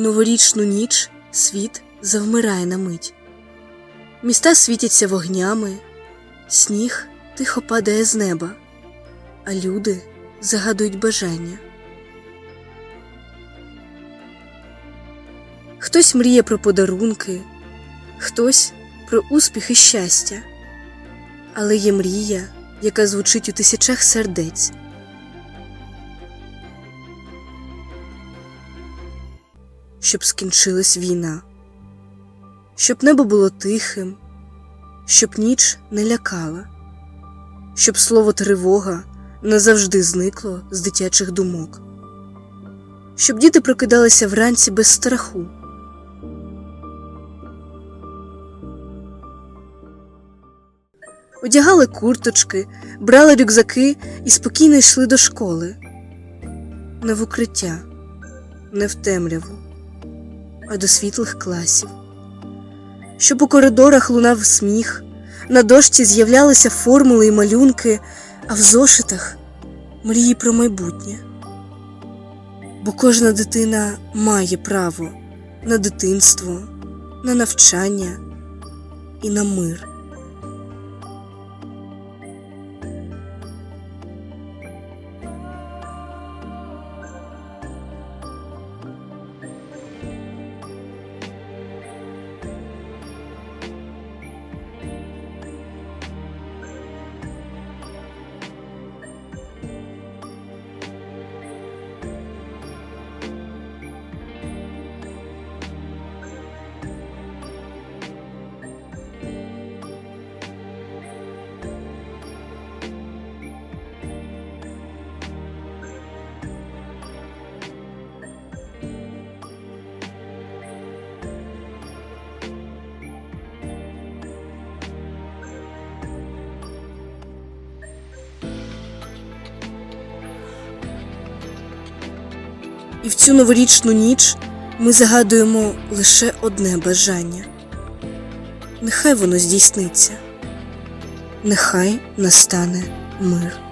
новорічну ніч світ завмирає на мить. Міста світяться вогнями, сніг тихо падає з неба, а люди загадують бажання. Хтось мріє про подарунки, хтось про успіх і щастя, але є мрія, яка звучить у тисячах сердець. Щоб скінчилась війна, щоб небо було тихим, щоб ніч не лякала, щоб слово тривога назавжди зникло з дитячих думок, щоб діти прокидалися вранці без страху. Одягали курточки, брали рюкзаки і спокійно йшли до школи. Не в укриття, не в темряву, а до світлих класів. Щоб у коридорах лунав сміх, на дошці з'являлися формули і малюнки, а в зошитах мрії про майбутнє. Бо кожна дитина має право на дитинство, на навчання і на мир. І в цю новорічну ніч ми загадуємо лише одне бажання. Нехай воно здійсниться, нехай настане мир.